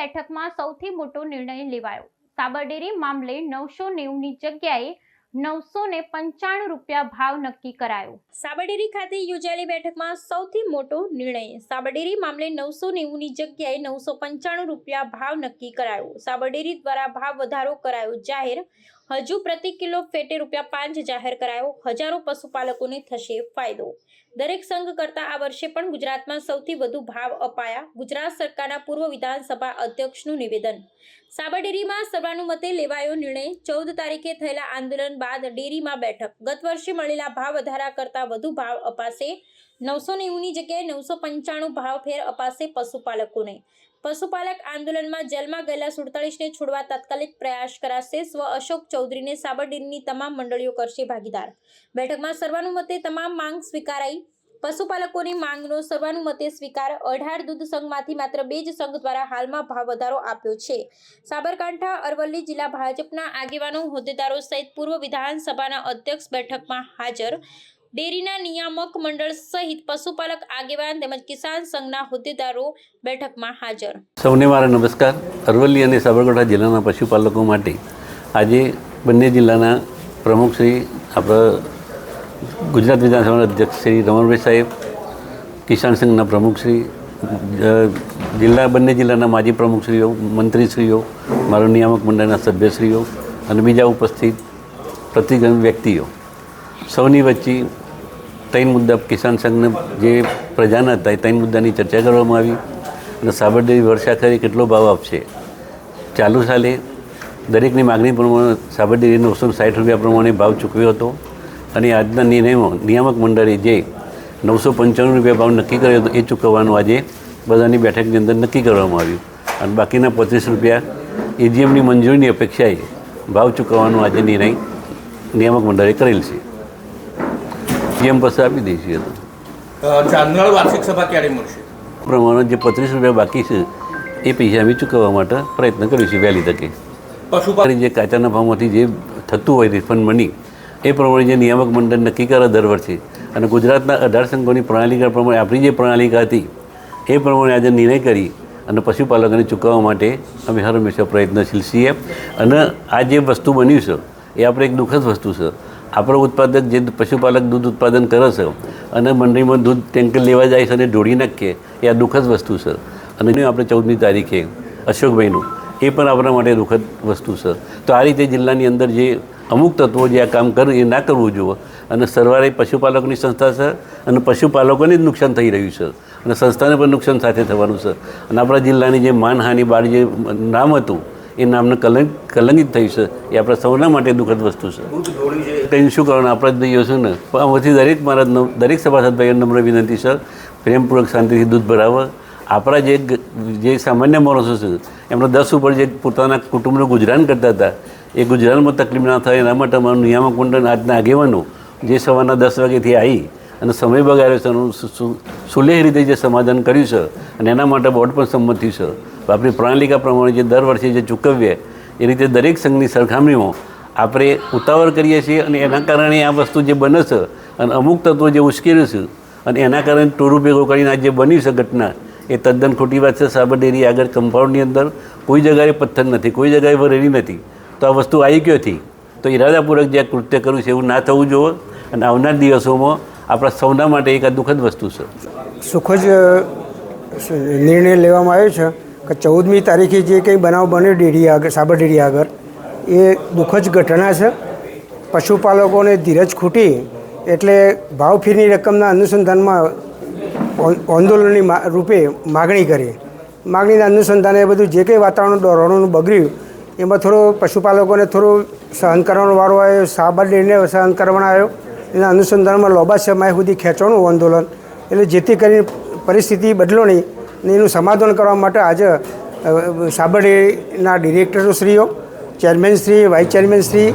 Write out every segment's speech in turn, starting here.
બેઠકમાં સૌથી મોટો નિર્ણય લેવાયો. સાબરડેરી મામલે નવસો નેવુંની જગ્યાએ નવસો ને પંચાણું રૂપિયા ભાવ નક્કી કરાયો. સાબરડેરી ખાતે યોજાયેલી બેઠકમાં સૌથી મોટો નિર્ણય સાબરડેરી મામલે નવસો નેવુંની જગ્યાએ નવસો પંચાણું રૂપિયા ભાવ નક્કી કરાયો. સાબરડેરી દ્વારા ભાવ વધારો કરાયો. જાહેર હજુ પ્રતિ કિલો ફેટે રૂપિયા પાંચ જાહેર કરાયો. હજારો પશુપાલકોને થશે ફાયદો. દરેક સંઘ કરતા આ વર્ષે પણ ગુજરાતમાં સૌથી વધુ ભાવ અપાયા. ગુજરાત સરકારના પૂર્વ વિધાનસભા અધ્યક્ષનું નિવેદન. સાબરડેરીમાં સર્વાનુમતે લેવાયો નિર્ણય. ચૌદ તારીખે થયેલા આંદોલન બાદ ડેરીમાં બેઠક. ગત વર્ષે મળેલા ભાવ વધારા કરતા વધુ ભાવ અપાશે. નવસો નેવુંની જગ્યાએ નવસો પંચાણું ભાવફેર અપાશે પશુપાલકોને. પશુપાલક આંદોલનમાં જેલમાં ગયેલા સુડતાળીસને છોડવા તાત્કાલિક પ્રયાસ કરાશે. સ્વ અશોક ચૌધરીને સાબરડેરીની તમામ મંડળીઓ કરશે ભાગીદાર. બેઠકમાં સર્વાનુમતે તમામ માંગ સ્વીકારાઈ. પશુપાલકોની માંગનો સર્વાનુમતે સ્વીકાર. અઢાર દૂધ સંઘમાંથી માત્ર બે જ સંઘ દ્વારા હાલમાં ભાવ વધારો આપ્યો છે. સાબરકાંઠા, અરવલ્લી જિલ્લા ભાજપના આગેવાનો હોદ્દેદારો સહિત પૂર્વ વિધાનસભાના અધ્યક્ષ બેઠકમાં હાજર. ડેરીના નિયામક મંડળ સહિત પશુપાલક આગેવાન તેમજ કિસાન સંઘના હોદ્દેદારો બેઠકમાં હાજર. સૌને મારા નમસ્કાર. અરવલ્લી અને સાબરકાંઠા જિલ્લાના પશુપાલકો માટે આજે બંને જિલ્લાના પ્રમુખ શ્રી આપણા ગુજરાત વિધાનસભાના અધ્યક્ષ શ્રી રમણભાઈ સાહેબ, કિસાન સંઘના પ્રમુખ શ્રી જિલ્લા બંને જિલ્લાના માજી પ્રમુખશ્રીઓ મંત્રીશ્રીઓ મારા નિયામક મંડળના સભ્યશ્રીઓ અને બીજા ઉપસ્થિત પ્રતિગણ વ્યક્તિઓ. સૌની વચ્ચે ત્રણ મુદ્દા કિસાન સંઘને જે પ્રજાના હતા એ ત્રણ મુદ્દાની ચર્ચા કરવામાં આવી અને સાબરડેરી વર્ષાખરે કેટલો ભાવ આપશે? ચાલુ સાલે દરેકની માગણી પ્રમાણે સાબરડેરી નવસો સાઠ રૂપિયા પ્રમાણે ભાવ ચૂકવ્યો હતો અને આજના નિર્ણયમાં નિયામક મંડળે જે નવસો પંચાણું રૂપિયા ભાવ નક્કી કર્યો હતો એ ચૂકવવાનું આજે બધાની બેઠકની અંદર નક્કી કરવામાં આવ્યું. અને બાકીના પચીસ રૂપિયા એજીએમની મંજૂરીની અપેક્ષાએ ભાવ ચૂકવવાનો આજે નિર્ણય નિયામક મંડળે કરેલ છે. જીએમ પાસે આપી દઈશું એ તો. અ, ચાંદનાળ વાર્ષિક સભા ક્યારે મળશે? પ્રમાણે જે પચીસ રૂપિયા બાકી છે એ પૈસા અમે ચૂકવવા માટે પ્રયત્ન કરીશું વહેલી તકે. પશુપાલન જે કાચાના ભાવમાંથી જે થતું હોય રિફંડ મની એ પ્રમાણે જે નિયામક મંડળ નક્કી કરે દર વર્ષે. અને ગુજરાતના અઢાર સંઘોની પ્રણાલિકા પ્રમાણે આપણી જે પ્રણાલિકા હતી એ પ્રમાણે આજે નિર્ણય કરી અને પશુપાલકોને ચૂકવવા માટે અમે હર હંમેશા પ્રયત્નશીલ છીએ. અને આ જે વસ્તુ બન્યું છે એ આપણે એક દુઃખદ વસ્તુ છે. આપણો ઉત્પાદક જે પશુપાલક દૂધ ઉત્પાદન કરે છે, અને મંડળીમાં દૂધ ટેન્કર લેવા જાય છે અને ઢોળી નાખીએ, એ આ દુઃખદ વસ્તુ છે. અને આપણે ચૌદમી તારીખે અશોકભાઈનું, એ પણ આપણા માટે દુઃખદ વસ્તુ છે. તો આ રીતે જિલ્લાની અંદર જે અમુક તત્વો જે આ કામ કરે, એ ના કરવું જોઈએ. અને સરવારે પશુપાલકોની સંસ્થા છે, અને પશુપાલકોને જ નુકસાન થઈ રહ્યું છે. અને સંસ્થાને પણ નુકસાન સાથે થવાનું છે. અને આપણા જિલ્લાની જે માનહાનિ બાળ જે નામ હતું, એ નામને કલંક, કલંકિત થયું છે. એ આપણા સૌના માટે દુઃખદ વસ્તુ છે. કંઈ શું કરવાનું? આપણા જ ભાઈઓ છું ને? પણ આમાંથી દરેક મારા દરેક સભાસદભાઈઓ નમ્ર વિનંતી છે પ્રેમપૂર્વક શાંતિથી દૂધ ભરાવો. આપણા જે જે સામાન્ય માણસો છે, એમના દસ ઉપર જે પોતાના કુટુંબનું ગુજરાન કરતા હતા, એ ગુજરાનમાં તકલીફ ના થાય, એના માટે અમારું નિયામક મંડળ આજના આગેવાનો જે સવારના દસ વાગ્યાથી આવી અને સમય બગાડ્યો છે, એનું સુલેહ રીતે જે સમાધાન કર્યું છે અને એના માટે બોર્ડ પણ સંમત થયું છે. આપણી પ્રણાલિકા પ્રમાણે જે દર વર્ષે જે ચૂકવીએ એ રીતે દરેક સંઘની સરખામણીમાં આપણે ઉતાવળ કરીએ છીએ અને એના કારણે આ વસ્તુ જે બને છે અને અમુક તત્વો જે ઉશ્કેર્યું છે અને એના કારણે ટોરું ભેગું કરીને આ જે બની છે ઘટના, એ તદ્દન ખોટી વાત છે. સાબરડેરી આગળ કમ્પાઉન્ડની અંદર કોઈ જગાએ પથ્થર નથી, કોઈ જગાએ વરેલી નથી. તો આ વસ્તુ આવી ક્યાંથી તો ઇરાદાપૂર્વક જે આ કૃત્ય કર્યું છે એવું ના થવું જોઈએ અને આવનાર દિવસોમાં આપણા સૌના માટે એક આ દુઃખદ વસ્તુ છે. સુખદ નિર્ણય લેવામાં આવ્યો છે કે ચૌદમી તારીખે જે કંઈ બનાવ બન્યો ડેરી આગળ, સાબર ડેરી આગળ એ દુઃખદ ઘટના છે. પશુપાલકોને ધીરજ ખૂટી એટલે ભાવફીરની રકમના અનુસંધાનમાં આંદોલનની રૂપે માગણી કરી. માગણીના અનુસંધાને બધું જે કંઈ વાતાવરણ દોરવાનું બગડ્યું એમાં થોડો પશુપાલકોને થોડું સહન કરવાનો વારો આવ્યો સાબર ડેરીને સહન કરવાનો આવ્યો. એના અનુસંધાનમાં લોબા સમય સુધી ખેંચવાનું આંદોલન એટલે જેથી કરીને પરિસ્થિતિ બદલો નહીં એનું સમાધાન કરવા માટે આજે અ, સાબરડેરીના ડિરેક્ટરોશ્રીઓ ચેરમેનશ્રી વાઇસ ચેરમેનશ્રી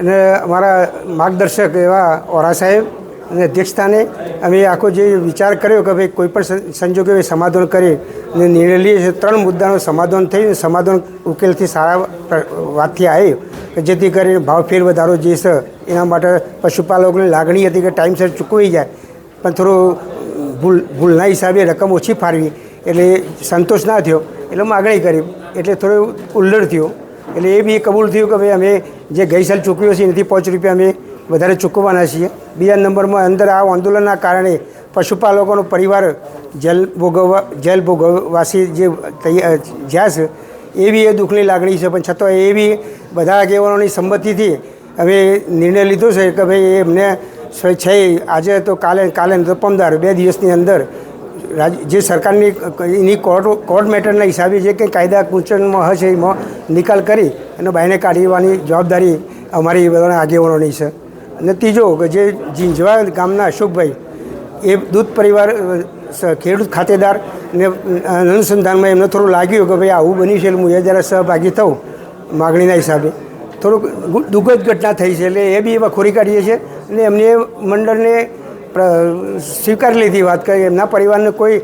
અને અમારા માર્ગદર્શક એવા ઓરા સાહેબ અને અધ્યક્ષસ્થાને અમે આખો જે વિચાર કર્યો કે ભાઈ કોઈપણ સંજોગે સમાધાન કરી અને નિર્ણય લઈએ છીએ, ત્રણ મુદ્દાનું સમાધાન થયું સમાધાન ઉકેલથી સારા વાતથી આવ્યો કે જેથી કરીને ભાવ ફેર વધારો જે છે એના માટે પશુપાલકોની લાગણી હતી કે ટાઈમસર ચૂકવી જાય. પણ થોડું ભૂલ, ભૂલના હિસાબે રકમ ઓછી ફાળવી. એટલે સંતોષ ના થયો. એટલે માગણી કરી. એટલે થોડો ઉલ્લડ થયો. એટલે એ બી કબૂલ થયું કે ભાઈ અમે જે ગઈ સાલ ચૂકવ્યો છે, એનાથી પાંચ રૂપિયા અમે વધારે ચૂકવવાના છીએ. બીજા નંબરમાં અંદર આ આંદોલનના કારણે પશુપાલકોનો પરિવાર જેલ ભોગવવા, જેલ ભોગવવાસી જે જ્યાં છે, એ બી એ દુઃખની લાગણી છે. પણ છતાં એ બી બધા આગેવાનોની સંમતિથી હવે નિર્ણય લીધો છે કે ભાઈ એમને છે, આજે તો કાલે કાલે તો પમદાર બે દિવસની અંદર જે સરકારની એની કોર્ટ કોર્ટ મેટરના હિસાબે જે કંઈ કાયદા કુંચનમાં હશે એમાં નિકાલ કરી અને બાયને કાઢવાની જવાબદારી અમારી બધાના આગેવાનોની છે. અને ત્રીજો કે જે જીંજવા ગામના અશોકભાઈ, એ દૂધ પરિવાર ખેડૂત ખાતેદાર ને અનુસંધાનમાં એમને થોડું લાગ્યું કે ભાઈ આવું બની છે હું એ જ્યારે સહભાગી થઉં માગણીના હિસાબે. થોડુંક દુઃખદ ઘટના થઈ છે એટલે એ બી એમાં ખોરી કાઢીએ છીએ અને એમને મંડળને સ્વીકારી લીધી વાત કે એમના પરિવારને કોઈ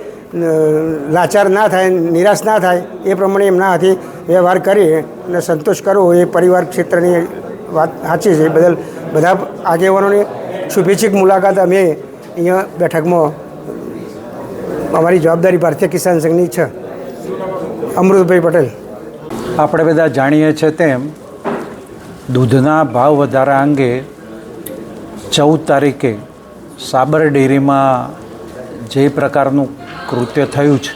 લાચાર ના થાય, નિરાશ ના થાય, એ પ્રમાણે એમના હાથે વ્યવહાર કરી અને સંતોષ કરવો એ પરિવાર ક્ષેત્રની વાત સાચી છે. બદલ બધા આગેવાનોની શુભેચ્છિક મુલાકાત. અમે અહીંયા બેઠકમાં અમારી જવાબદારી ભારતીય કિસાન સંઘની છે. અમૃતભાઈ પટેલ. આપણે બધા જાણીએ છીએ તેમ, દૂધના ભાવ વધારા અંગે ચૌદ તારીખે સાબર ડેરીમાં જે પ્રકારનું કૃત્ય થયું છે,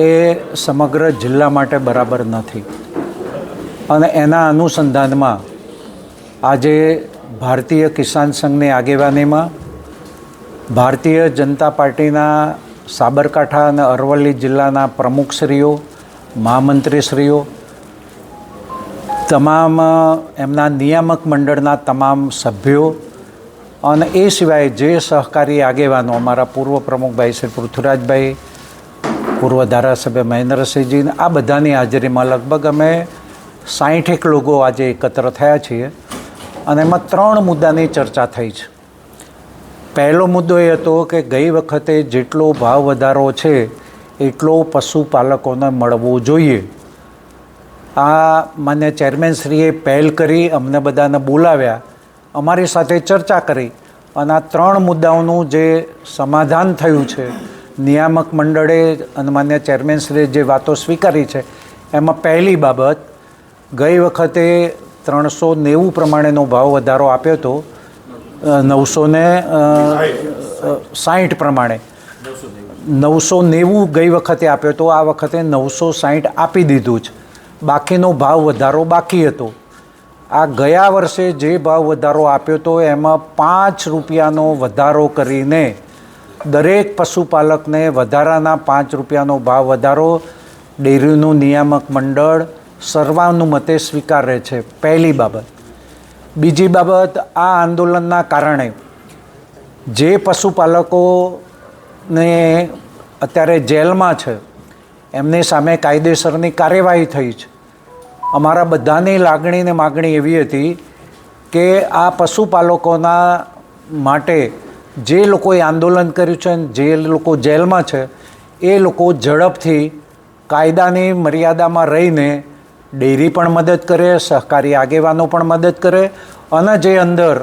એ સમગ્ર જિલ્લા માટે બરાબર નથી. અને એના અનુસંધાનમાં આજે ભારતીય કિસાન સંઘની આગેવાનીમાં ભારતીય જનતા પાર્ટીના સાબરકાંઠા અને અરવલ્લી જિલ્લાના પ્રમુખશ્રીઓ મહામંત્રીશ્રીઓ, તમામ એમના નિયામક મંડળના તમામ સભ્યો અને એ સિવાય જે સહકારી આગેવાનો અમારા પૂર્વ પ્રમુખભાઈ શ્રી પૃથ્વીરાજભાઈ, પૂર્વ ધારાસભ્ય મહેન્દ્રસિંહજી આ બધાની હાજરીમાં લગભગ અમે સાહીઠેક લોકો આજે એકત્ર થયા છીએ અને એમાં ત્રણ મુદ્દાની ચર્ચા થઈ છે. પહેલો મુદ્દો એ હતો કે ગઈ વખતે જેટલો ભાવ વધારો છે, એટલો પશુપાલકોને મળવો જોઈએ. આ માન્ય ચેરમેનશ્રીએ પહેલ કરી, અમને બધાને બોલાવ્યા. અમારી સાથે ચર્ચા કરી અને આ ત્રણ મુદ્દાઓનું જે સમાધાન થયું છે, નિયામક મંડળે અને માન્ય ચેરમેનશ્રીએ જે વાતો સ્વીકારી છે, એમાં પહેલી બાબત, ગઈ વખતે ત્રણસો નેવું પ્રમાણેનો ભાવ વધારો આપ્યો હતો નવસો ને સાહીઠ પ્રમાણે. નવસો નેવું ગઈ વખતે આપ્યો હતો, આ વખતે નવસો સાહીઠ આપી દીધું છે. બાકીનો ભાવ વધારો બાકી હતો. આ ગયા વર્ષે જે ભાવ વધારો આપ્યો હતો એમાં પાંચ રૂપિયાનો વધારો કરીને દરેક પશુપાલકને વધારાના પાંચ રૂપિયાનો ભાવ વધારો. ડેરીનું નિયામક મંડળ સર્વાનુમતે સ્વીકારે છે. પહેલી બાબત. બીજી બાબત, આ આંદોલનના કારણે જે પશુપાલકોને અત્યારે જેલમાં છે, એમની સામે કાયદેસરની કાર્યવાહી થઈ છે. અમારા બધાની લાગણી ને માગણી એવી હતી કે આ પશુપાલકોના માટે જે લોકોએ આંદોલન કર્યું છે જે લોકો જેલમાં છે, એ લોકો ઝડપથી કાયદાની મર્યાદામાં રહીને ડેરી પણ મદદ કરે, સહકારી આગેવાનો પણ મદદ કરે અને જે અંદર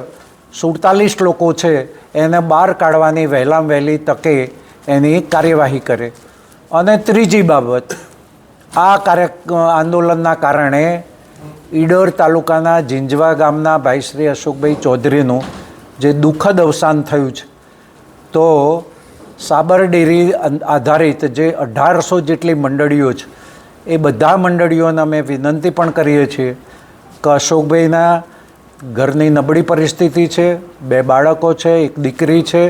સુડતાલીસ લોકો છે, એને બહાર કાઢવાની વહેલામાં વહેલી તકે એની કાર્યવાહી કરે. અને ત્રીજી બાબત આ કાર્ય આંદોલનના કારણે ઈડર તાલુકાના જિંજવા ગામના ભાઈ શ્રી અશોકભાઈ ચૌધરીનું જે દુઃખદ અવસાન થયું છે, તો સાબર ડેરી આધારિત જે અઢારસો જેટલી મંડળીઓ છે, એ બધા મંડળીઓને અમે વિનંતી પણ કરીએ છીએ કે અશોકભાઈના ઘરની નબળી પરિસ્થિતિ છે, બે બાળકો છે, એક દીકરી છે,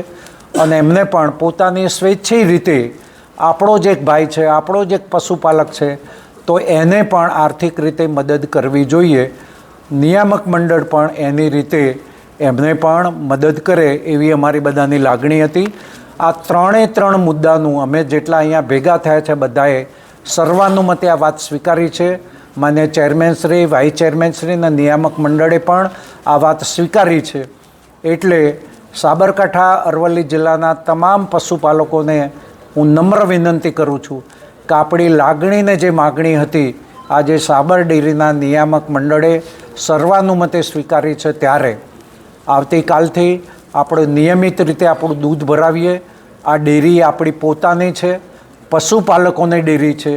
અને એમને પણ પોતાની સ્વેચ્છિક રીતે આપણો જ એક ભાઈ છે, આપણો જ એક પશુપાલક છે, તો એને પણ આર્થિક રીતે મદદ કરવી જોઈએ. નિયામક મંડળ પણ એની રીતે એમને પણ મદદ કરે એવી અમારી બધાની લાગણી હતી. આ ત્રણે ત્રણ મુદ્દાનું અમે જેટલા અહીંયા ભેગા થયા છે બધાએ સર્વાનુમતે આ વાત સ્વીકારી છે. માન્ય ચેરમેનશ્રી વાઇસ ચેરમેનશ્રી અને નિયામક મંડળે પણ આ વાત સ્વીકારી છે. એટલે સાબરકાંઠા, અરવલ્લી જિલ્લાના તમામ પશુપાલકોને હું નમ્ર વિનંતી કરું છું કે આપણી લાગણીને જે માગણી હતી, આજે સાબર ડેરીના નિયામક મંડળે સર્વાનુમતે સ્વીકારી છે ત્યારે. આવતીકાલથી આપણે નિયમિત રીતે આપણું દૂધ ભરાવીએ. આ ડેરી આપણી પોતાની છે, પશુપાલકોની ડેરી છે.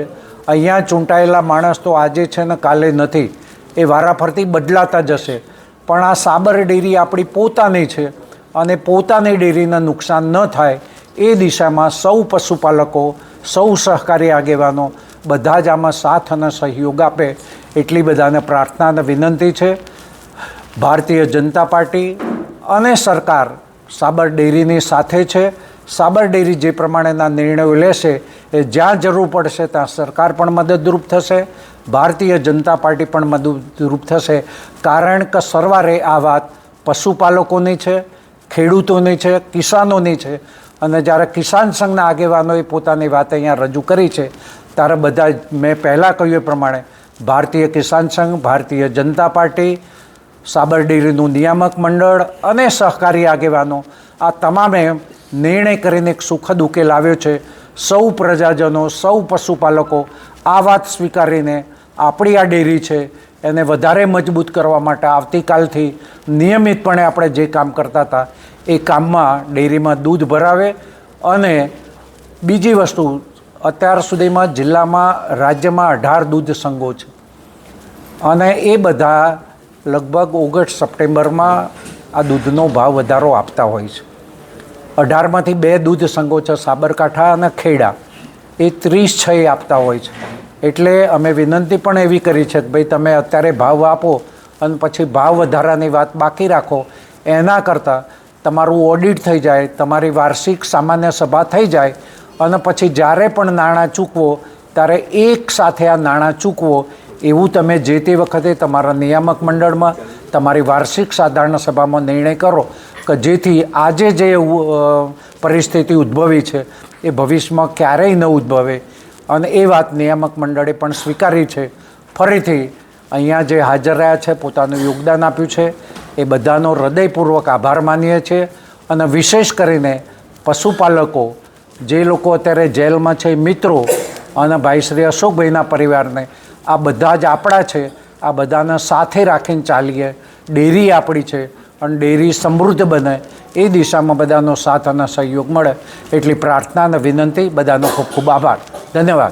અહીંયા ચૂંટાયેલા માણસ તો આજે છે ને કાલે નથી. એ વારાફરતી બદલાતા જશે. પણ આ સાબર ડેરી આપણી પોતાની છે અને પોતાની ડેરીને નુકસાન ન થાય એ દિશામાં સૌ પશુપાલકો, સૌ સહકારી આગેવાનો બધા જ આમાં સાથ અને સહયોગ આપે એટલી બધાને પ્રાર્થના અને વિનંતી છે. ભારતીય જનતા પાર્ટી અને સરકાર સાબર ડેરીની સાથે છે. સાબર ડેરી જે પ્રમાણેના નિર્ણયો લેશે એ જ્યાં જરૂર પડશે ત્યાં સરકાર પણ મદદરૂપ થશે, ભારતીય જનતા પાર્ટી પણ મદદરૂપ થશે. કારણ કે સરવારે આ વાત પશુપાલકોની છે, ખેડૂતોની છે, કિસાનોની છે. અને જ્યારે કિસાન સંઘના આગેવાનોએ પોતાની વાત અહીંયા રજૂ કરી છે, ત્યારે બધા મેં પહેલાં કહ્યું એ પ્રમાણે ભારતીય કિસાન સંઘ, ભારતીય જનતા પાર્ટી, સાબર ડેરીનું નિયામક મંડળ અને સહકારી આગેવાનો આ તમામે નિર્ણય કરીને એક સુખદ ઉકેલ આવ્યો છે. સૌ પ્રજાજનો, સૌ પશુપાલકો આ વાત સ્વીકારીને આપણી આ ડેરી છે, એને વધારે મજબૂત કરવા માટે આવતીકાલથી નિયમિતપણે આપણે જે કામ કરતા હતા એ કામમાં ડેરીમાં દૂધ ભરાવે અને બીજી વસ્તુ, અત્યાર સુધીમાં જિલ્લામાં રાજ્યમાં અઢાર દૂધ સંઘો છે. અને એ બધા લગભગ ઓગસ્ટ સપ્ટેમ્બરમાં આ દૂધનો ભાવ વધારો આપતા હોય છે. અઢારમાંથી બે દૂધ સંઘો છે, સાબરકાંઠા અને ખેડા. એ ત્રીસ છ આપતા હોય છે. એટલે અમે વિનંતી પણ એવી કરી છે કે ભાઈ તમે અત્યારે ભાવ આપો અને પછી ભાવ વધારાની વાત બાકી રાખો. એના કરતાં તમારું ઓડિટ થઈ જાય, તમારી વાર્ષિક સામાન્ય સભા થઈ જાય અને પછી જ્યારે પણ નાણાં ચૂકવો, ત્યારે એક સાથે આ નાણાં ચૂકવો, એવું તમે જે તે વખતે તમારા નિયામક મંડળમાં, તમારી વાર્ષિક સાધારણ સભામાં નિર્ણય કરો કે જેથી આજે જે પરિસ્થિતિ ઉદ્ભવી છે, એ ભવિષ્યમાં ક્યારેય ન ઉદ્ભવે. અને એ વાત નિયામક મંડળે પણ સ્વીકારી છે. ફરીથી, અહીંયા જે હાજર રહ્યા છે, પોતાનું યોગદાન આપ્યું છે. એ બધાનો હૃદયપૂર્વક આભાર માનીએ છીએ અને વિશેષ કરીને પશુપાલકો, જે લોકો અત્યારે જેલમાં છે, મિત્રો અને ભાઈ શ્રી અશોકભાઈના પરિવારને, આ બધા જ આપણા છે, આ બધાને સાથે રાખીને ચાલીએ. ડેરી આપણી છે અને ડેરી સમૃદ્ધ બને. એ દિશામાં બધાનો સાથ અને સહયોગ મળે. એટલી પ્રાર્થના અને વિનંતી બધાનો ખૂબ ખૂબ આભાર. ધન્યવાદ.